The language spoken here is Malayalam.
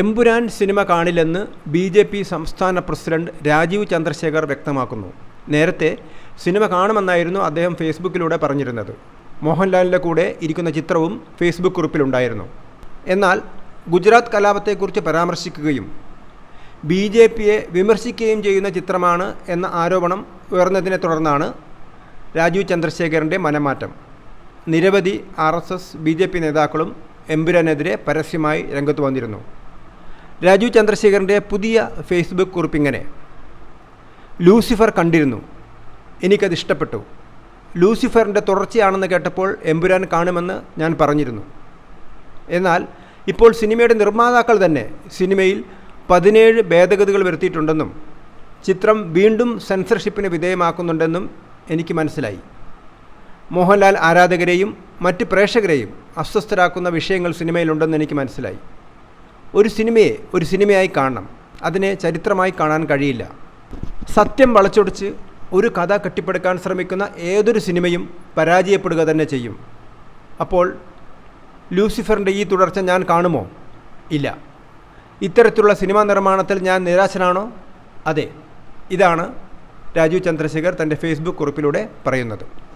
എമ്പുരാൻ സിനിമ കാണില്ലെന്ന് ബി ജെ പി സംസ്ഥാന പ്രസിഡന്റ് രാജീവ് ചന്ദ്രശേഖർ വ്യക്തമാക്കുന്നു. നേരത്തെ സിനിമ കാണുമെന്നായിരുന്നു അദ്ദേഹം ഫേസ്ബുക്കിലൂടെ പറഞ്ഞിരുന്നത്. മോഹൻലാലിന്റെ കൂടെ ഇരിക്കുന്ന ചിത്രവും ഫേസ്ബുക്ക് കുറിപ്പിലുണ്ടായിരുന്നു. എന്നാൽ ഗുജറാത്ത് കലാപത്തെക്കുറിച്ച് പരാമർശിക്കുകയും ബി ജെ പിയെ വിമർശിക്കുകയും ചെയ്യുന്ന ചിത്രമാണ് എന്ന ആരോപണം ഉയർന്നതിനെ തുടർന്നാണ് രാജീവ് ചന്ദ്രശേഖരന്റെ മനമാറ്റം. നിരവധി R S S B J P നേതാക്കളും എമ്പുരാനെതിരെ പരസ്യമായി രംഗത്ത് വന്നിരുന്നു. രാജീവ് ചന്ദ്രശേഖരന്റെ പുതിയ ഫേസ്ബുക്ക് കുറിപ്പിങ്ങനെ. ലൂസിഫർ കണ്ടിരുന്നു. എനിക്കത് ഇഷ്ടപ്പെട്ടു. ലൂസിഫറിന്റെ തുടർച്ചയാണെന്ന് കേട്ടപ്പോൾ എമ്പുരാൻ കാണുമെന്ന് ഞാൻ പറഞ്ഞിരുന്നു. എന്നാൽ ഇപ്പോൾ സിനിമയുടെ നിർമ്മാതാക്കൾ തന്നെ സിനിമയിൽ പതിനേഴ് ഭേദഗതികൾ വരുത്തിയിട്ടുണ്ടെന്നും ചിത്രം വീണ്ടും സെൻസർഷിപ്പിന് വിധേയമാക്കുന്നുണ്ടെന്നും എനിക്ക് മനസ്സിലായി. മോഹൻലാൽ ആരാധകരെയും മറ്റ് പ്രേക്ഷകരെയും അസ്വസ്ഥരാക്കുന്ന വിഷയങ്ങൾ സിനിമയിലുണ്ടെന്ന് എനിക്ക് മനസ്സിലായി. ഒരു സിനിമയെ ഒരു സിനിമയായി കാണണം. അതിനെ ചരിത്രമായി കാണാൻ കഴിയില്ല. സത്യം വളച്ചൊടിച്ച് ഒരു കഥ കെട്ടിപ്പടുക്കാൻ ശ്രമിക്കുന്ന ഏതൊരു സിനിമയും പരാജയപ്പെടുക തന്നെ ചെയ്യും. അപ്പോൾ ലൂസിഫറിന്റെ ഈ തുടർച്ച ഞാൻ കാണുമോ? ഇല്ല. ഇത്തരത്തിലുള്ള സിനിമാ നിർമ്മാണത്തിൽ ഞാൻ നിരാശനാണോ? അതെ. ഇതാണ് രാജീവ് ചന്ദ്രശേഖർ തന്റെ ഫേസ്ബുക്ക് കുറിപ്പിലൂടെ പറയുന്നത്.